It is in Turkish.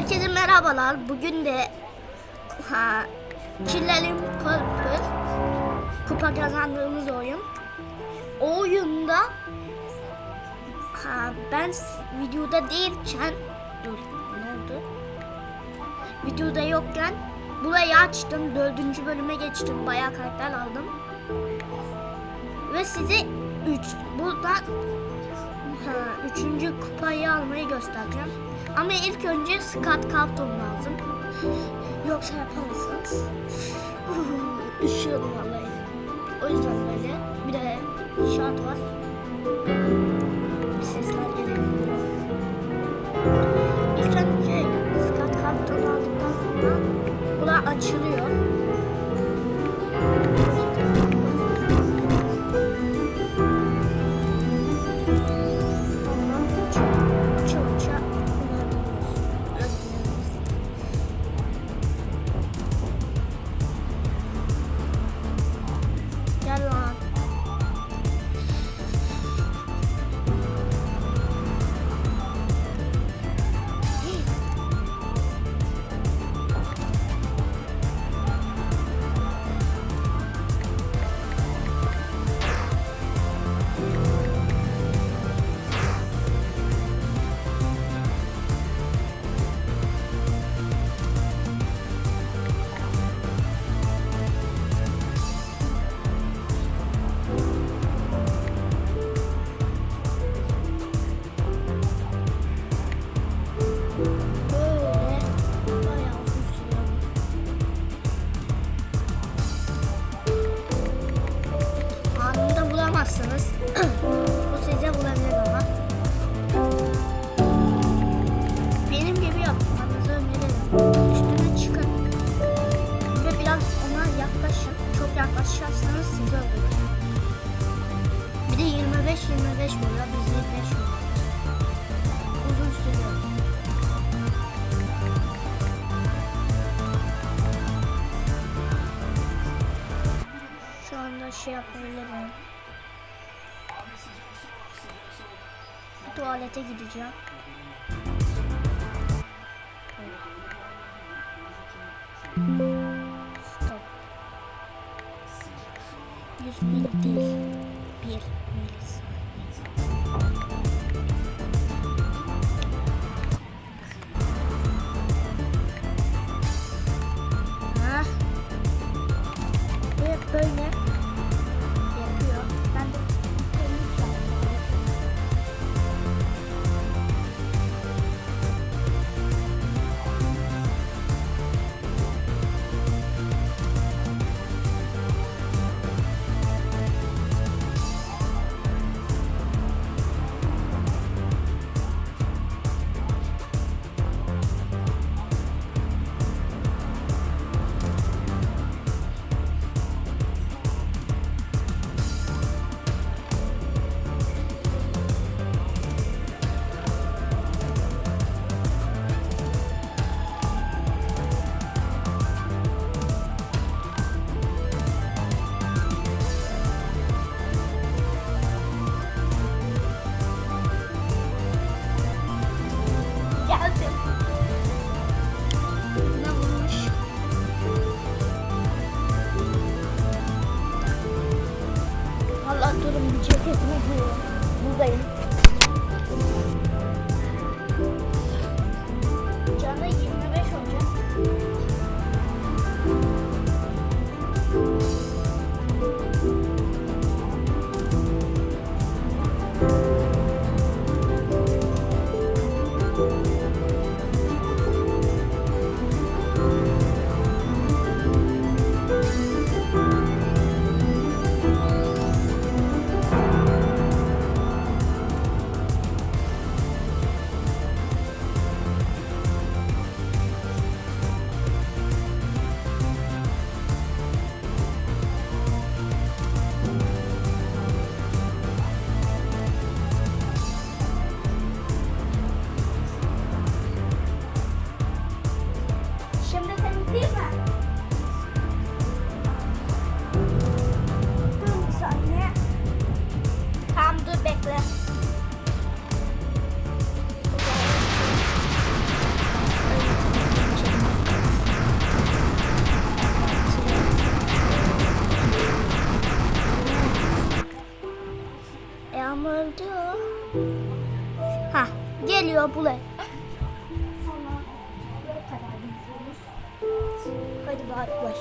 Herkese merhabalar. Bugün de ha, Killerim Purple kupa kazandığımız oyun. O oyunda ha, ben videoda değilken dur ne oldu? Videoda yokken burayı açtım. Dördüncü bölüme geçtim. Bayağı karakter aldım. Ve size 3 buradan ha, üçüncü kupayı almayı göstereceğim. Ama ilk önce Scott Carlton lazım. Yoksa yapamazsınız. Üşüyorum vallahi. O yüzden böyle. Bir de şart var. Anında bulamazsınız. Bu size bulabilir ama. Benim gibi yapmanızı öneririm. Üstüne çıkın. Ve biraz ona yaklaşın. Çok yaklaşırsanız sizi öldürür. Bir de 25-25 vuruyor. Biz 25 vuruyoruz. Uzun sürüyor. Şey yapabilirim. Tuvalete gideceğim. Stop. 100 mil değil. 1 milis. Ha? Ve böyle Öldü. Ha geliyor buraya. Hadi bay bay.